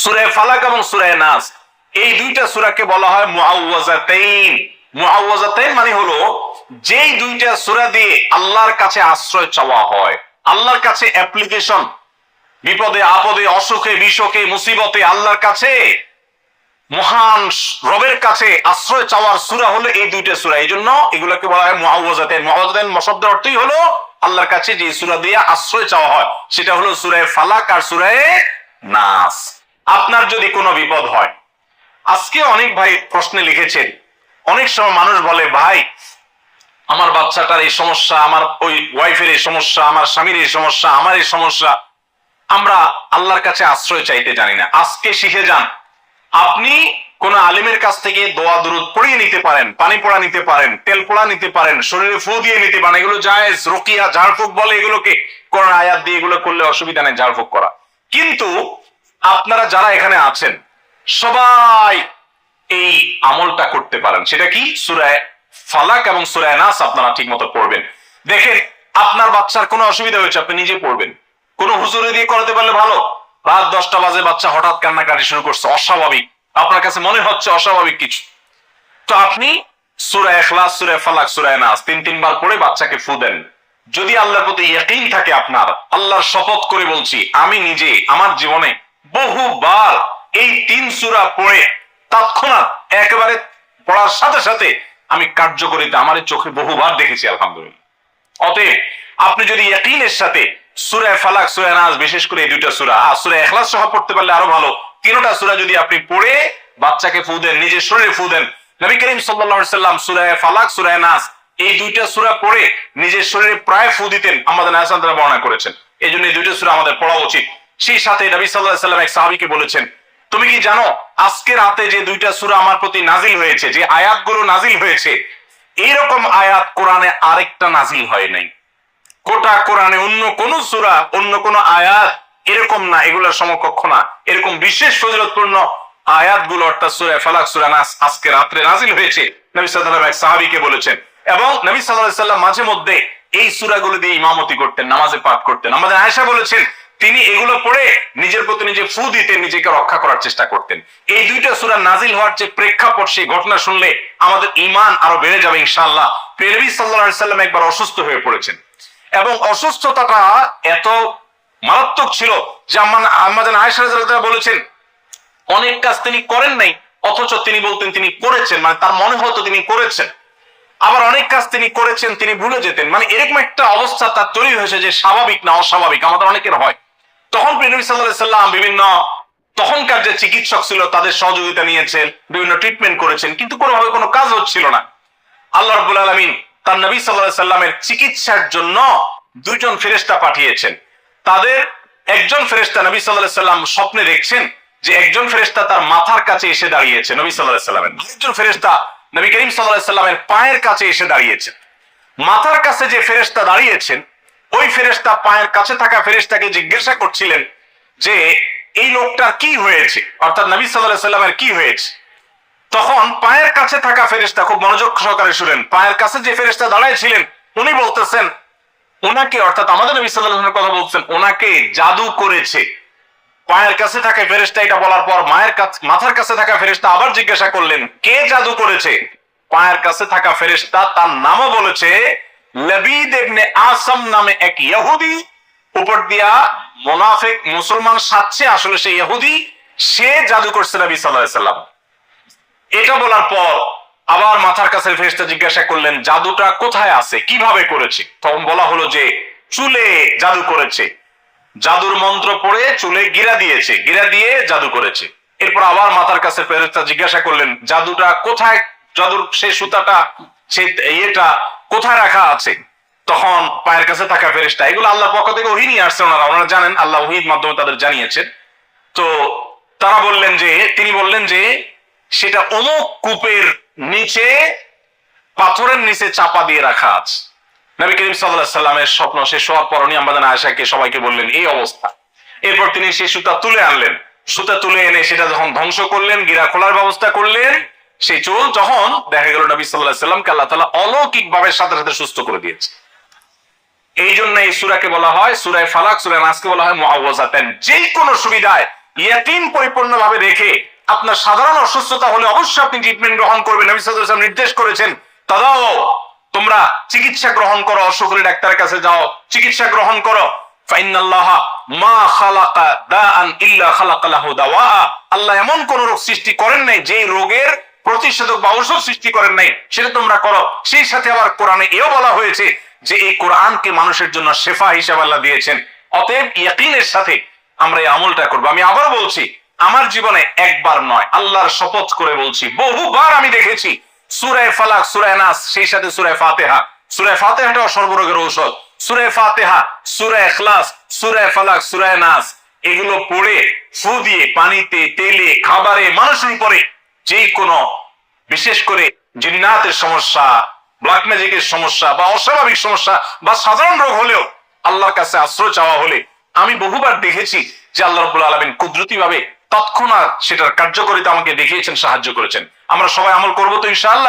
সুরে ফালাক এবং সুরে নাস। এই দুইটা সুরাকে বলা হয় মুআওয়াজাতাইন। মুআওয়াজাতাইন মানে হলো, যেই দুইটা সুরা দিয়ে আল্লাহর কাছে আশ্রয় চাওয়া হয়। আল্লাহর কাছে অ্যাপ্লিকেশন বিপদে, আপদে, অসুখে বিসুখে মুসিবতে আল্লাহর কাছে, মহান রবের কাছে আশ্রয় চাওয়ার সুরা হলো এই দুইটা সুরা। এই জন্য এগুলোকে বলা হয় মুআওয়াজাতাইন। মুআওয়াজাতাইন শব্দের অর্থই হলো আল্লাহর কাছে যে সুরা দিয়ে আশ্রয় চাওয়া হয়, সেটা হলো সুরায় ফালাক আর সুরায় নাস। আপনার যদি কোনো বিপদ হয়। আজকে অনেক ভাই প্রশ্নে লিখেছেন। অনেক সময় মানুষ বলে, ভাই, আমার বাচ্চাটার এই সমস্যা, আমার ওই ওয়াইফের এই সমস্যা, আমার স্বামীর এই সমস্যা, আমার এই সমস্যা। আমরা আল্লাহর কাছে আশ্রয় চাইতে জানি না। আজকে শিখে যান। আপনি কোন আলিমের কাছ থেকে দোয়া দুরুদ পড়িয়ে নিতে পারেন, পানি পড়া নিতে পারেন, তেল পড়া নিতে পারেন, শরীরে ফু দিয়ে নিতে পারেন, এগুলো জায়েজ, রকিয়া, ঝাড়ফুঁক বলে এগুলোকে কোন আয়াত দিয়ে এগুলো করলে অসুবিধা নেই, ঝাড়ফুঁক করা। কিন্তু আপনারা যারা এখানে আছেন, সবাই এই আমলটা করতে পারেন। সেটা কি? সুরায় ফালাক এবং সুরায় নাস আপনারা ঠিক মতো পড়বেন। দেখেন, আপনার বাচ্চার কোনো অসুবিধা হয়েছে, আপনি নিজে পড়বেন। কোনো হুজুরে দিয়ে করাতে পারলে ভালো। রাত দশটা বাজে, বাচ্চা হঠাৎ কান্নাকাটি শুরু করছে, অস্বাভাবিক। আপনার কাছে মনে হচ্ছে অস্বাভাবিক কিছু। তো আপনি সুরা এখলাস সুরা ফালাক সুরা নাস তিন, তিনবার পড়ে বাচ্চাকে ফু দেন। যদি আল্লাহর প্রতি ইয়কিন থাকে আপনার, আল্লাহর শপথ করে বলছি, আমি নিজে, আমার জীবনে বহুবার এই তিন সুরা পড়ে তৎক্ষণাৎ একেবারে পড়ার সাথে সাথে আমি কার্যকরিতা আমার চোখে বহুবার দেখেছি, আলহামদুলিল্লাহ। অতএব আপনি যদি ইয়াকিনের সাথে সূরা ফালাক, সূরা নাস, বিশেষ করে এই দুইটা সূরা, আর সূরা ইখলাস সহ পড়তে পারলে আরও ভালো। তিনটা সূরা যদি আপনি পড়ে বাচ্চাকে ফু দেন, নিজের শরীরে ফু দেন, নবী করিম আলাইহি সাল্লাম সূরা ফালাক, সূরা নাস, এই দুইটা সূরা পড়ে নিজের শরীরে প্রায় ফু দিতেন আমাদের হাসান তারা বর্ণনা করেছেন। এই জন্য এই দুইটা সূরা আমাদের পড়া উচিত। সেই সাথে নবী আলাইহি সাল্লাম এক সাহাবীকে বলেছেন, তুমি কি জানো, আজকে রাতে যে দুইটা সূরা আমার প্রতি নাজিল হয়েছে, যে আয়াতগুলো নাজিল হয়েছে, এইরকম আয়াত কোরআনে আরেকটা নাজিল হয় নাই। গোটা কোরআনে অন্য কোন সূরা, অন্য কোন আয়াত এরকম না, এগুলোর সমকক্ষ না। এরকম বিশেষ ফজিলতপূর্ণ আয়াতগুলো অর্থাৎ সূরা ফালাক, সূরা নাস আজকে রাত্রে নাজিল হয়েছে, নবী আলাইহি এক সাহাবীকে বলেছেন। এবং নবী আলাইহি সাল্লাম মাঝে মধ্যে এই সূরাগুলো দিয়ে ইমামতি করতেন, নামাজে পাঠ করতেন। আমাদের আয়েশা বলেছেন তিনি এগুলো পড়ে নিজের প্রতি নিজে ফু দিতে নিজেকে রক্ষা করার চেষ্টা করতেন। এই দুইটা সূরা নাজিল হওয়ার যে প্রেক্ষাপট, সেই ঘটনা শুনলে আমাদের ঈমান আরও বেড়ে যাবে নবী সাল্লাল্লাহু আলাইহি সাল্লাম একবার অসুস্থ হয়ে পড়েছেন। এবং অসুস্থতাটা এত মারাত্মক ছিল যে আমাদের রাদিয়াল্লাহু বলেছেন, অনেক কাজ তিনি করেন নাই, অথচ তিনি বলতেন তিনি করেছেন। মানে তার মনে হতো তিনি করেছেন। আবার অনেক কাজ তিনি করেছেন, তিনি ভুলে যেতেন। মানে এরকম একটা অবস্থা তার তৈরি হয়েছে যে স্বাভাবিক না অস্বাভাবিক, আমাদের অনেকের হয়। তখন পৃথিবী সাল্লাহ সাল্লাম বিভিন্ন তখনকার যে চিকিৎসক ছিল, তাদের সহযোগিতা নিয়েছেন, বিভিন্ন ট্রিটমেন্ট করেছেন, কিন্তু কোনোভাবে কোনো কাজ হচ্ছিল না। আল্লাহ রবুল আলমিন তার নবী সাল্লাহ সাল্লামের চিকিৎসার জন্য দুইজন ফেরেস্তা পাঠিয়েছেন। তাদের একজন ফেরেস্তা নবী সাল্লাহ সাল্লাম স্বপ্নে দেখছেন যে একজন ফেরেস্তা তার মাথার কাছে এসে দাঁড়িয়েছে নবী সাল্লাহ সাল্লামের। আরেকজন ফেরেস্তা নবী করিম সাল্লাহ সাল্লামের পায়ের কাছে এসে দাঁড়িয়েছেন মাথার কাছে যে ফেরেস্তা দাঁড়িয়েছেন ওই ফেরেস্তা পায়ের কাছে থাকা ফেরেস্তাকে জিজ্ঞাসা করছিলেন যে, এই লোকটার কি হয়েছে? অর্থাৎ নবী সাল্লাহ সাল্লামের কি হয়েছে? তখন পায়ের কাছে থাকা ফেরেস্তা খুব মনোযোগ সহকারে শুনেন। পায়ের কাছে যে ফেরেস্তা দাঁড়াইছিলেন, উনি বলতেছেন, ওনাকে, অর্থাৎ আমাদের নবী সাল্লাল্লাহু কথা বলছেন, ওনাকে জাদু করেছে। পায়ের কাছে থাকা ফেরেস্তা এটা বলার পর মায়ের কাছে, মাথার কাছে থাকা ফেরেস্তা আবার জিজ্ঞাসা করলেন, কে জাদু করেছে? পায়ের কাছে থাকা ফেরেস্তা তার নামও বলেছে লবিদ ইবনে নামে এক ইহুদি, উপর দিয়া মোনাফেক মুসলমান সাচ্ছে আসলে সেই ইহুদি, সে জাদু করছে নবী সাল্লাম। এটা বলার পর আবার মাথার কাছে জিজ্ঞাসা করলেন, জাদুটা কোথায় আছে? কীভাবে করেছে? তখন বলা হলো যে, চুলে জাদু করেছে। জাদুর মন্ত্র পড়ে চুলে গিরা দিয়েছে, গিরা দিয়ে জাদু করেছে। এরপর আবার মাথার কাছে ফেরেশতা জিজ্ঞাসা করলেন, জাদুটা কোথায়? জাদুর সেই সুতাটা সেই ইয়েটা কোথায় রাখা আছে? তখন পায়ের কাছে থাকা ফেরেশতা, এগুলো আল্লাহর পক্ষ থেকে ওহি নিয়ে আসছে ওনারা। ওনারা জানেন, আল্লাহ ওহির মাধ্যমে তাদের জানিয়েছেন। তো তারা বললেন যে, তিনি বললেন যে, সেটা অমুক কূপের নিচে, পাথরের নিচে চাপা দিয়ে রাখা আছে। নবী করিম সাল্লাহ সাল্লামের স্বপ্ন শেষ হওয়ার পর উনি আমাদের আয়সাকে সবাইকে বললেন, এই অবস্থা। এরপর তিনি সেই সুতা তুলে আনলেন। সুতা তুলে এনে সেটা যখন ধ্বংস করলেন, গিরা খোলার ব্যবস্থা করলেন সেই চুল যখন দেখা গেল নবী সাল্লাহ সাল্লামকে আল্লাহ তালা অলৌকিক ভাবে সাথে সাথে সুস্থ করে দিয়েছে। এই জন্য এই সুরাকে বলা হয় সুরায় ফালাক, সুরায় নাসকে বলা হয় মুআওয়াজাতান। যে কোনো সুবিধায় ইয়াকিন পরিপূর্ণভাবে রেখে আপনার সাধারণ অসুস্থতা হলে অবশ্যই আপনি ট্রিটমেন্ট গ্রহণ করবেন। নবী সাল্লাল্লাহু নির্দেশ করেছেন, তাদাও, তোমরা চিকিৎসা গ্রহণ করো অসুখ হলে ডাক্তারের কাছে যাও, চিকিৎসা গ্রহণ করো। আল্লাহ এমন কোন রোগ সৃষ্টি করেন নাই যে রোগের প্রতিষেধক বা ঔষধ সৃষ্টি করেন নাই, সেটা তোমরা করো। সেই সাথে আবার কোরআনে এও বলা হয়েছে যে এই কোরআনকে মানুষের জন্য শেফা হিসেবে আল্লাহ দিয়েছেন। অতএব ইয়াকিনের সাথে আমরা এই আমলটা করব। আমি আবার বলছি, আমার জীবনে একবার নয়, আল্লাহর শপথ করে বলছি। বহুবার আমি দেখেছি সুরায় ফালাক সুরায় নাস, সেই সাথে সুরায় ফাতেহা। সুরায় ফাতেহাটাও সর্বরোগের ঔষধ। সুরায় ফাতেহা সুরায় এখলাস সুরায় ফালাক সুরায় নাস, এগুলো পড়ে ফু দিয়ে পানিতে, তেলে, খাবারে, মানুষের উপরে যে কোনো বিশেষ করে জিন্নাতের সমস্যা ব্ল্যাক ম্যাজিকের সমস্যা বা অস্বাভাবিক সমস্যা বা সাধারণ রোগ হলেও আল্লাহর কাছে আশ্রয় চাওয়া হলে আমি বহুবার দেখেছি যে আল্লাহ রব্বুল আলমিন কুদরতি ভাবে তৎক্ষণাৎ সেটার কার্যকরিতা আমাকে দেখিয়েছেন, সাহায্য করেছেন। আমরা সবাই আমল করব তো ইনশাআল্লাহ?